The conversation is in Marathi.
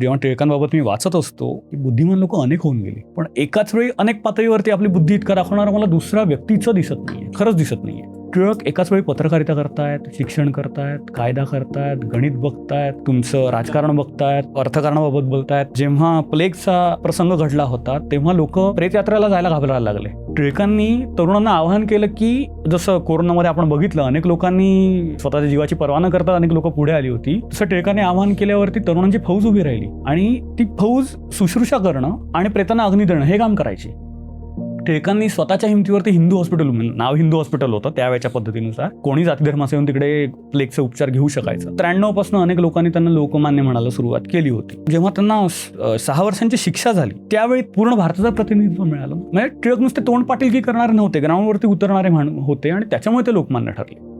जेव्हा टिळकांबाबत मी वाचत असतो की बुद्धिमान लोक अनेक होऊन गेली. पण एकाच वेळी अनेक पातळीवरती आपली बुद्धी इतका दाखवणारा मला दुसऱ्या व्यक्तीचं दिसत नाही खरंच दिसत नाहीये. टिळक एकाच वेळी पत्रकारिता करतायत शिक्षण करतायत कायदा करतायत गणित बघतायत तुमचं राजकारण बघतायत अर्थकारणाबाबत बोलतायत. जेव्हा प्लेगचा प्रसंग घडला होता तेव्हा लोक प्रेतयात्रेला जायला घाबरायला लागले. टिळकांनी तरुणांना आवाहन केलं की जसं कोरोनामध्ये आपण बघितलं अनेक लोकांनी स्वतःच्या जीवाची पर्वा न करता अनेक लोक पुढे आली होती तसं टिळकांनी आवाहन केल्यावरती तरुणांची फौज उभी राहिली. आणि ती फौज शुश्रूषा करणं आणि प्रेतांना अग्नी देणं हे काम करायची. टिळकांनी स्वतःच्या हिमतीवरती हिंदू हॉस्पिटल म्हणजे नाव हिंदू हॉस्पिटल होतं त्यावेळेच्या पद्धतीनुसार. कोणी जाती धर्माचं येऊन तिकडे प्लेगचे उपचार घेऊ शकायचं. त्र्याण्णवपासून अनेक लोकांनी त्यांना लोकमान्य म्हणायला सुरुवात केली होती. जेव्हा त्यांना सहा वर्षांची शिक्षा झाली त्यावेळी पूर्ण भारताचं प्रतिनिधित्व मिळालं. म्हणजे टिळक नुसते तोंड पाटील की करणारे नव्हते ग्राउंडवरती उतरणारे म्हण होते आणि त्याच्यामुळे ते लोकमान्य ठरले.